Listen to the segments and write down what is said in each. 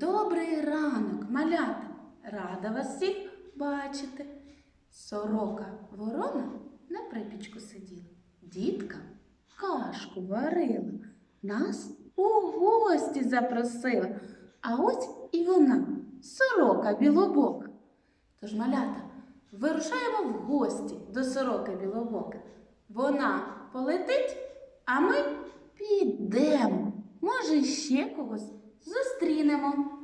Добрий ранок, малята! Рада вас всіх бачити. Сорока ворона на припічку сиділа. Дітка кашку варила, нас у гості запросила. А ось і вона, сорока білобока. Тож, малята, вирушаємо в гості до сороки білобоки. Вона полетить, а ми підемо. Може, ще когось зустрінемо.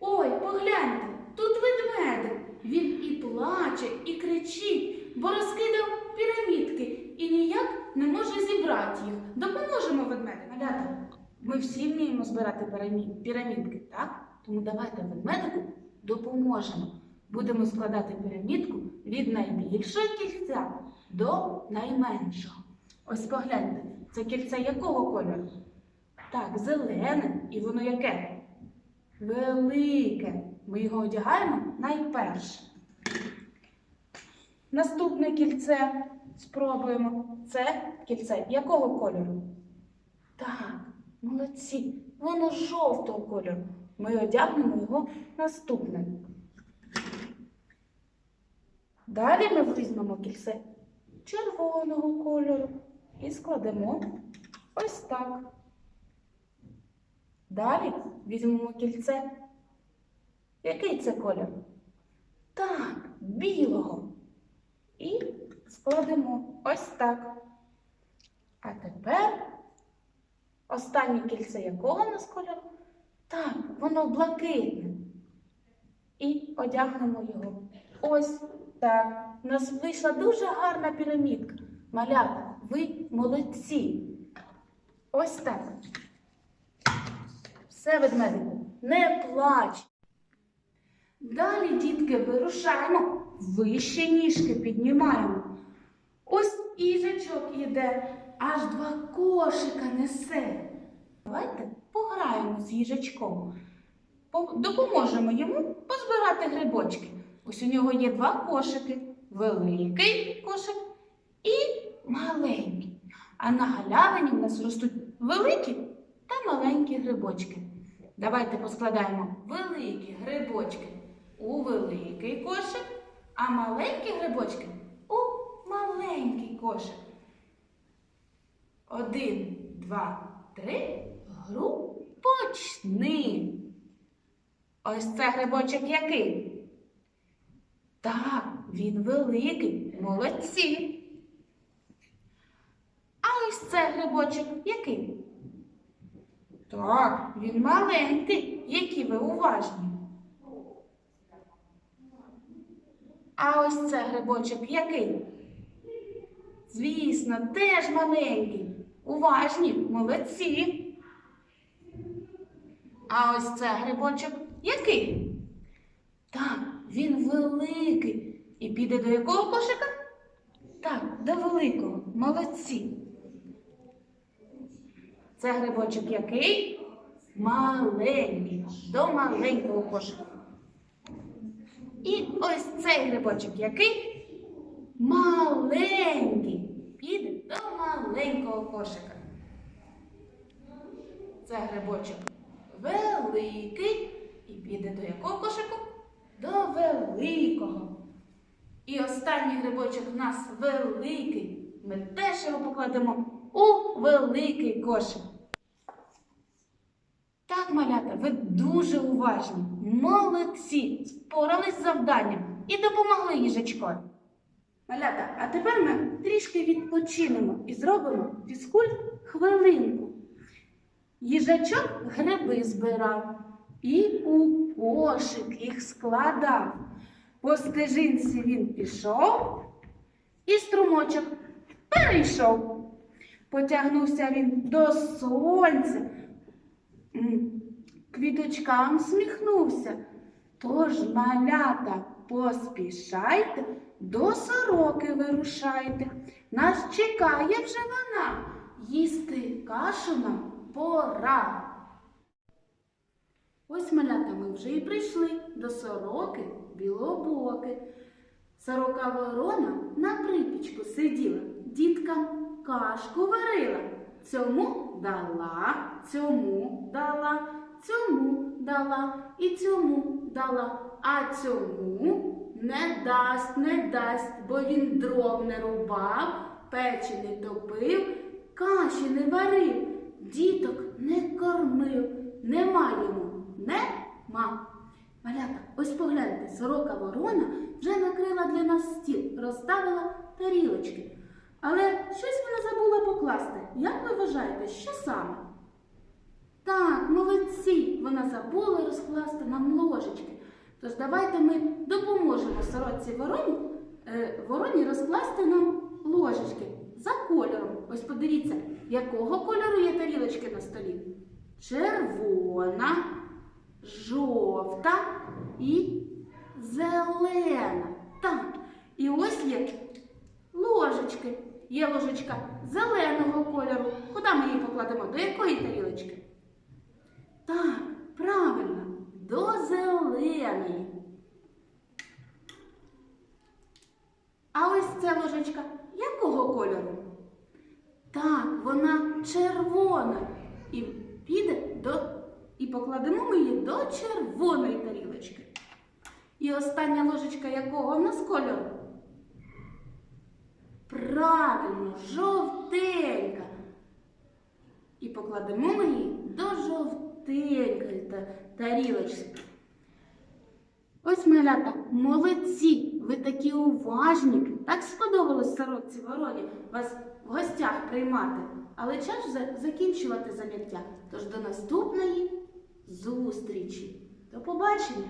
Ой, погляньте, тут ведмедик. Він і плаче, і кричить, бо розкидав пірамідки і ніяк не може зібрати їх. Допоможемо ведмедику. Малята, ми всі вміємо збирати пірамідки, так? Тому давайте ведмедику допоможемо. Будемо складати пірамідку від найбільшого кільця до найменшого. Ось погляньте, це кільце якого кольору? Так, зелене, і воно яке? Велике. Ми його одягаємо найперше. Наступне кільце спробуємо. Це кільце якого кольору? Так, молодці. Воно жовтого кольору. Ми одягнемо його наступне. Далі ми візьмемо кільце червоного кольору і складемо ось так. Далі візьмемо кільце. Який це колір? Так, білого. І складемо ось так. А тепер останнє кільце якого у нас кольору? Так, воно блакитне. І одягнемо його. Ось так. У нас вийшла дуже гарна пірамідка. Малята, ви молодці. Ось так. Все, ведмедику, не плач. Далі, дітки, вирушаємо, вище ніжки піднімаємо. Ось їжачок іде, аж два кошика несе. Давайте пограємо з їжачком. Допоможемо йому позбирати грибочки. Ось у нього є два кошики: великий кошик і маленький. А на галявині в нас ростуть великі та маленькі грибочки. Давайте поскладаємо великі грибочки у великий кошик, а маленькі грибочки у маленький кошик. Один, два, три. Гру почни. Ось це грибочок який? Так, він великий, молодці. Ось це грибочок який? Так, він маленький, які ви уважні. А ось це грибочок який? Звісно, теж маленький. Уважні, молодці. А ось це грибочок який? Так, він великий. І піде до якого кошика? Так, до великого. Молодці. Це грибочок який? Маленький. До маленького кошика. І ось цей грибочок який? Маленький. Піде до маленького кошика. Це грибочок великий. І піде до якого кошику? До великого. І останній грибочок в нас великий. Ми теж його покладемо у великий кошик. Так, малята, ви дуже уважні, молодці, спорались з завданням і допомогли їжачкові. Малята, а тепер ми трішки відпочинемо і зробимо фізкульт хвилинку. Їжачок гриби збирав і у кошик їх складав. По стежинці він пішов і струмочок перейшов. Потягнувся він до сонця, квіточкам сміхнувся. Тож, малята, поспішайте, до сороки вирушайте. Нас чекає вже вона, їсти кашу нам пора. Ось малята ми вже і прийшли до сороки білобоки. Сорока ворона на припічку сиділа, діткам кашку варила. Цьому дала, цьому дала, цьому дала і цьому дала, а цьому не дасть, не дасть, бо він дров не рубав, печі не топив, каші не варив, діток не кормив, нема йому, нема. Малята, ось погляньте, сорока ворона вже накрила для нас стіл, розставила тарілочки. Але щось вона забула покласти. Як ви вважаєте, що саме? Так, молодці, вона забула розкласти нам ложечки. Тож давайте ми допоможемо сорочці вороні, е, вороні розкласти нам ложечки за кольором. Ось подивіться, якого кольору є тарілочки на столі? Червона, жовта і зелена. Так, і ось є ложечки. Є ложечка зеленого кольору. Куди ми її покладемо? До якої тарілочки? Так, правильно, до зеленої. А ось ця ложечка якого кольору? Так, вона червона. І піде до. І покладемо ми її до червоної тарілочки. І остання ложечка якого в нас кольору? Правильно, жовтенька. І покладемо її до жовтенької та- тарілочки. Ось малята, молодці, ви такі уважні. Так сподобалось сорочці вороні вас в гостях приймати. Але час закінчувати заняття. Тож до наступної зустрічі. До побачення!